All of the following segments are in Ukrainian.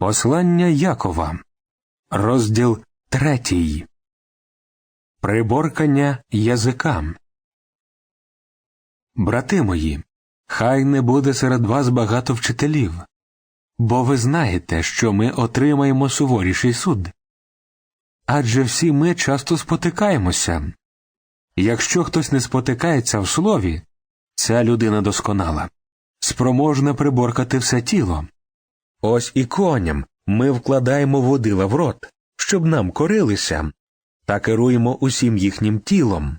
Послання Якова, розділ третій. Приборкання язика. Брати мої, хай не буде серед вас багато вчителів, бо ви знаєте, що ми отримаємо суворіший суд. Адже всі ми часто спотикаємося. Якщо хтось не спотикається в слові, ця людина досконала, спроможна приборкати все тіло. Ось і коням ми вкладаємо водила в рот, щоб нам корилися, та керуємо усім їхнім тілом.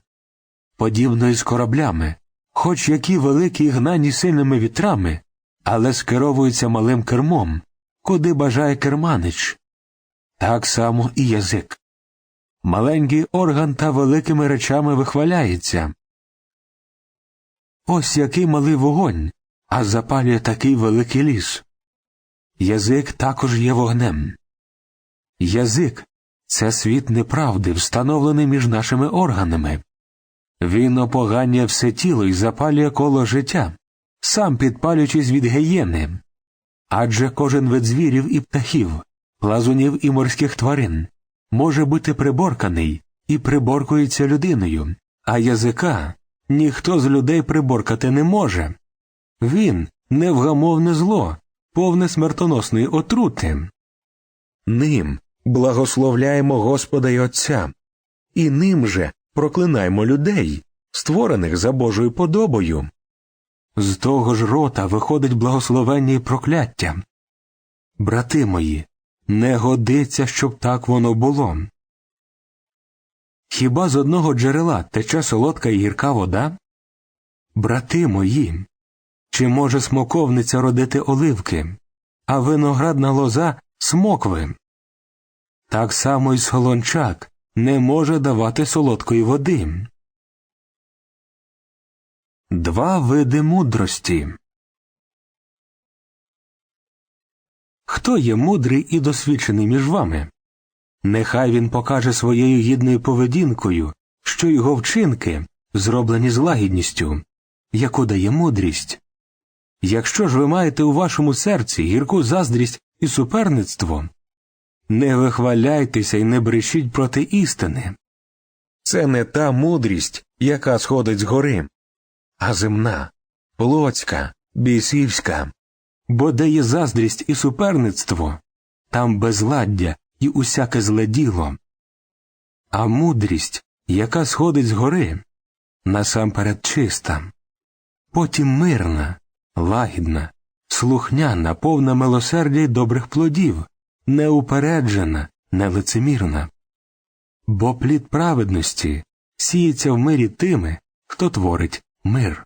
Подібно й з кораблями, хоч які великі гнані сильними вітрами, але скеровуються малим кермом, куди бажає керманич. Так само і язик. Маленький орган та великими речами вихваляється. Ось який малий вогонь, а запалює такий великий ліс. Язик також є вогнем. Язик це світ неправди, встановлений між нашими органами. Він опоганює все тіло і запалює коло життя, сам підпалюючись від гієни. Адже кожен вид звірів і птахів, плазунів і морських тварин може бути приборканий і приборкується людиною, а язика ніхто з людей приборкати не може. Він невгамовне зло, повне смертоносної отрути. Ним благословляємо Господа й Отця, і ним же проклинаємо людей, створених за Божою подобою. З того ж рота виходить благословення і прокляття. Брати мої, не годиться, щоб так воно було. Хіба з одного джерела тече солодка і гірка вода? Брати мої, чи може смоковниця родити оливки, а виноградна лоза смокви? Так само й солончак не може давати солодкої води. Два види мудрості. Хто є мудрий і досвідчений між вами? Нехай він покаже своєю гідною поведінкою, що його вчинки зроблені з лагідністю, яку дає мудрість. Якщо ж ви маєте у вашому серці гірку заздрість і суперництво, не вихваляйтеся і не брешіть проти істини. Це не та мудрість, яка сходить з гори, а земна, плотська, бісівська. Бо де є заздрість і суперництво, там безладдя і усяке зле діло. А мудрість, яка сходить з гори, насамперед чиста, потім мирна, лагідна, слухняна, повна милосердя й добрих плодів, неупереджена, нелицемірна. Бо плід праведності сіється в мирі тими, хто творить мир.